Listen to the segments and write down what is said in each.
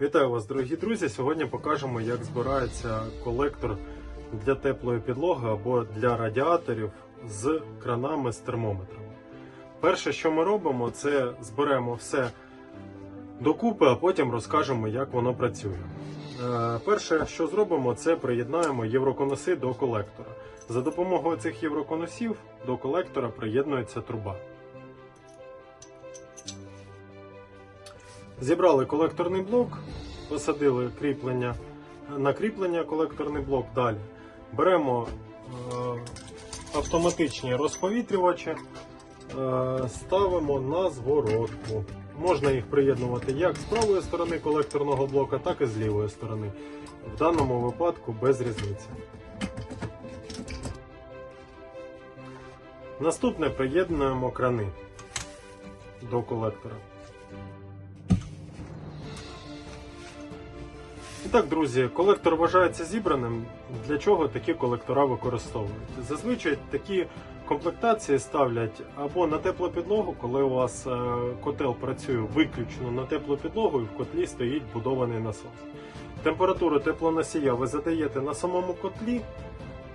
Вітаю вас, дорогі друзі! Сьогодні покажемо, як збирається колектор для теплої підлоги або для радіаторів з кранами з термометрами. Перше, що ми робимо, це зберемо все докупи, а потім розкажемо, як воно працює. Е, Перше, що зробимо, це приєднаємо євроконуси до колектора. За допомогою цих євроконусів до колектора приєднується труба. Зібрали колекторний блок, посадили кріплення на колекторний блок. Далі беремо е, автоматичні розповітрювачі, е, ставимо на зворотку. Можна їх приєднувати як з правої сторони колекторного блока, так і з лівої сторони. В даному випадку без різниці. Наступне приєднуємо крани до колектора. І так, друзі, колектор вважається зібраним. Для чого такі колектора використовують? Зазвичай такі комплектації ставлять або на теплу підлогу, коли у вас е, котел працює виключно на теплу підлогу і в котлі стоїть будований насос. Температуру теплоносія ви задаєте на самому котлі.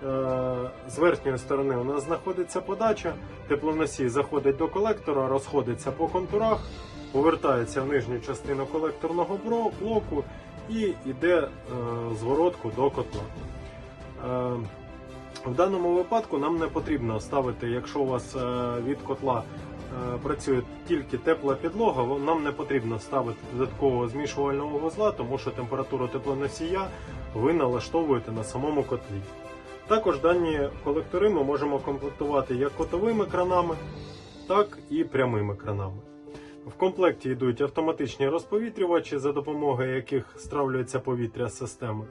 Е, З верхньої сторони у нас знаходиться подача, теплоносій заходить до колектора, розходиться по контурах, повертається в нижню частину колекторного блоку і йде е, зворотку до котла. Е, в даному випадку нам не потрібно ставити, якщо у вас е, від котла працює тільки тепла підлога, нам не потрібно ставити додаткового змішувального вузла, тому що температуру теплоносія ви налаштовуєте на самому котлі. Також дані колектори ми можемо комплектувати як котовими кранами, так і прямими кранами. В комплекті йдуть автоматичні розповітрювачі, за допомогою яких стравлюється повітря з системи.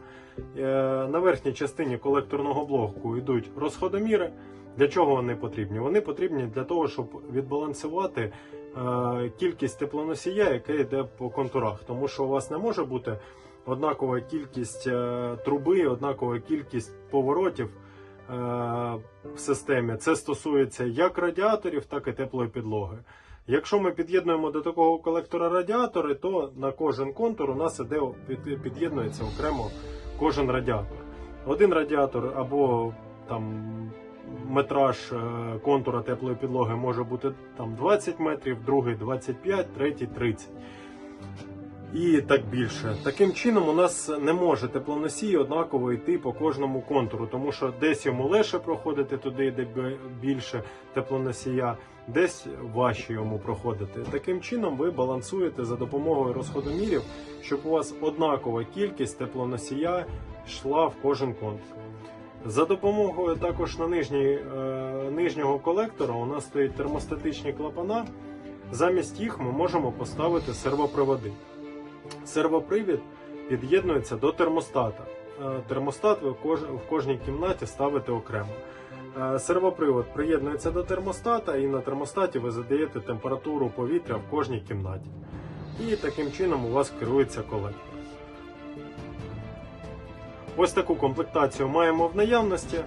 Е, На верхній частині колекторного блоку йдуть розходоміри. Для чого вони потрібні? Вони потрібні для того, щоб відбалансувати е, кількість теплоносія, яке йде по контурах. Тому що у вас не може бути однакова кількість е, труби, однакова кількість поворотів в системі. Це стосується як радіаторів, так і теплої підлоги. Якщо ми під'єднуємо до такого колектора радіатори, то на кожен контур у нас іде під'єднується окремо кожен радіатор. Один радіатор або там метраж е, контура теплої підлоги може бути там 20 метрів, другий 25, третій 30. І так більше. Таким чином, у нас не може теплоносій однаково йти по кожному контуру, тому що десь йому легше проходити туди, де більше теплоносія, десь важче йому проходити. Таким чином, ви балансуєте за допомогою розходомірів, щоб у вас однакова кількість теплоносія йшла в кожен контур. За допомогою також на нижній, е, нижнього колектора у нас стоять термостатичні клапана. Замість їх ми можемо поставити сервоприводи. Сервопривід під'єднується до термостата. Е, Термостат ви в кожній кімнаті ставите окремо. Е, Сервопривод приєднується до термостата, і на термостаті ви задаєте температуру повітря в кожній кімнаті. І таким чином у вас керується колектор. Ось таку комплектацію маємо в наявності.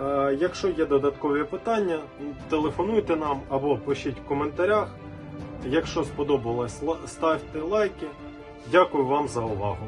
Е, Якщо є додаткові питання, телефонуйте нам або пишіть в коментарях. Якщо сподобалось, ставте лайки. Дякую вам за увагу.